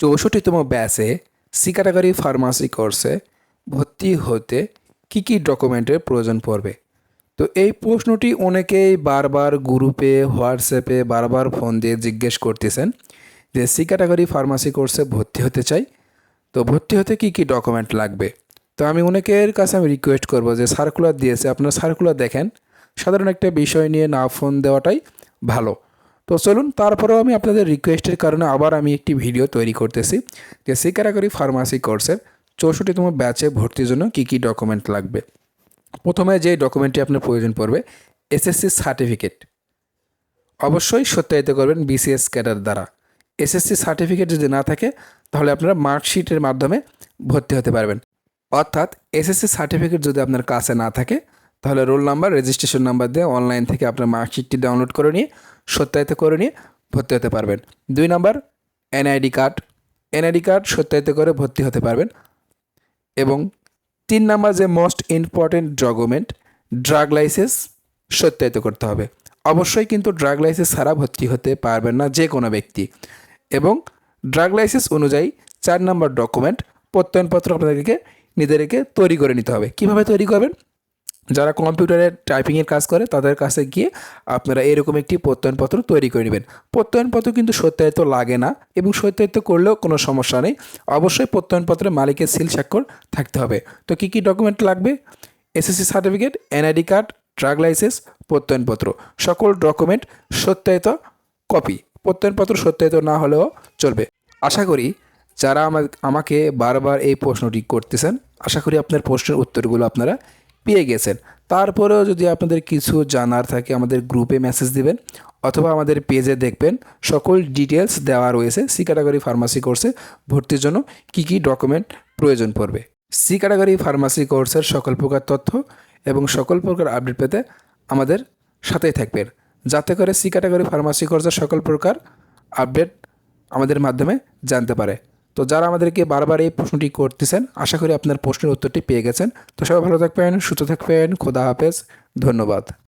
চৌষট্টিতম ব্যাচে C category pharmacy কোর্সে ভর্তি হতে কী কী ডকুমেন্টের প্রয়োজন পড়বে? তো এই প্রশ্নটি অনেকেই বারবার গ্রুপে, হোয়াটসঅ্যাপে বারবার ফোন দিয়ে জিজ্ঞেস করতেছেন যে সি ক্যাটাগরি ফার্মাসি কোর্সে ভর্তি হতে চাই। তো ভর্তি হতে কী কী ডকুমেন্ট লাগবে? তো আমি অনেকের কাছে আমি রিকোয়েস্ট করব যে সার্কুলার দিয়েছে, আপনার সার্কুলার দেখেন। সাধারণ একটা বিষয় নিয়ে না ফোন দেওয়াটাই ভালো। তো চলুন, তারপরেও আমি আপনাদের রিকোয়েস্টের কারণে আবার আমি একটি ভিডিও তৈরি করতেছি, যে সি ক্যাটাগরি ফার্মাসি কোর্সের চৌষট্টিতম ব্যাচে ভর্তির জন্য কী কী ডকুমেন্ট লাগবে। প্রথমে যে ডকুমেন্টটি আপনার প্রয়োজন পড়বে এসএসসি সার্টিফিকেট অবশ্যই সত্যায়িত করবেন বিসিএস ক্যাডার দ্বারা। এসএসসি সার্টিফিকেট যদি না থাকে, তাহলে আপনারা মার্কশিটের মাধ্যমে ভর্তি হতে পারবেন। অর্থাৎ এসএসসি সার্টিফিকেট যদি আপনার কাছে না থাকে তাহলে রোল নাম্বার রেজিস্ট্রেশন নাম্বার দিয়ে অনলাইন থেকে আপনার মার্কশিটটি ডাউনলোড করে নিয়ে, সত্যায়িত করে নিয়ে ভর্তি হতে পারবেন। দুই number NID card NID card সত্যায়িত করে ভর্তি হতে পারবেন। এবং তিন নাম্বার যে most important document drug licence সত্যায়িত করতে হবে। অবশ্যই কিন্তু ড্রাগ লাইসেন্স ছাড়া ভর্তি হতে পারবেন না যে কোনো ব্যক্তি। এবং ড্রাগ লাইসেন্স অনুযায়ী চার নম্বর ডকুমেন্ট প্রত্যয়নপত্র আপনাদেরকে নিজেদেরকে তৈরি করে নিতে হবে। কীভাবে তৈরি করবেন? যারা কম্পিউটারে টাইপিংয়ের কাজ করে, তাদের কাছে গিয়ে আপনারা এরকম একটি প্রত্যয়নপত্র তৈরি করে নেবেন। প্রত্যয়নপত্র কিন্তু সত্যায়িত লাগে না এবং সত্যায়িত করলেও কোনো সমস্যা নেই। অবশ্যই প্রত্যয়নপত্রের মালিকের সিল স্বাক্ষর থাকতে হবে। তো কী কী ডকুমেন্ট লাগবে? SSC certificate NID card drug licence প্রত্যয়নপত্র। সকল ডকুমেন্ট সত্যায়িত কপি। প্রত্যয়নপত্র সত্যায়িত না হলেও চলবে। আশা করি যারা আমা আমাকে বারবার এই প্রশ্নটি করতেছেন, আশা করি আপনার প্রশ্নের উত্তরগুলো আপনারা পেয়ে গেছেন। তারপরেও যদি আপনাদের কিছু জানার থাকে, আমাদের গ্রুপে মেসেজ দিবেন অথবা আমাদের পেজে দেখবেন। সকল ডিটেলস দেওয়া রয়েছে সি ক্যাটাগরি ফার্মাসি কোর্সে ভর্তির জন্য কী কী ডকুমেন্ট প্রয়োজন পড়বে। সি ক্যাটাগরি ফার্মাসি কোর্সের সকল প্রকার তথ্য এবং সকল প্রকার আপডেট পেতে আমাদের সাথেই থাকবেন। যাতে করে সি ক্যাটাগরি ফার্মাসি কোর্সের সকল প্রকার আপডেট আমাদের মাধ্যমে জানতে পারে। তো যারা আমাদেরকে বারবার এই প্রশ্নটি করতেছেন, আশা করি আপনার প্রশ্নের উত্তরটি পেয়ে গেছেন। তো সবাই ভালো থাকবেন, সুস্থ থাকবেন, খোদা হাফেজ, ধন্যবাদ।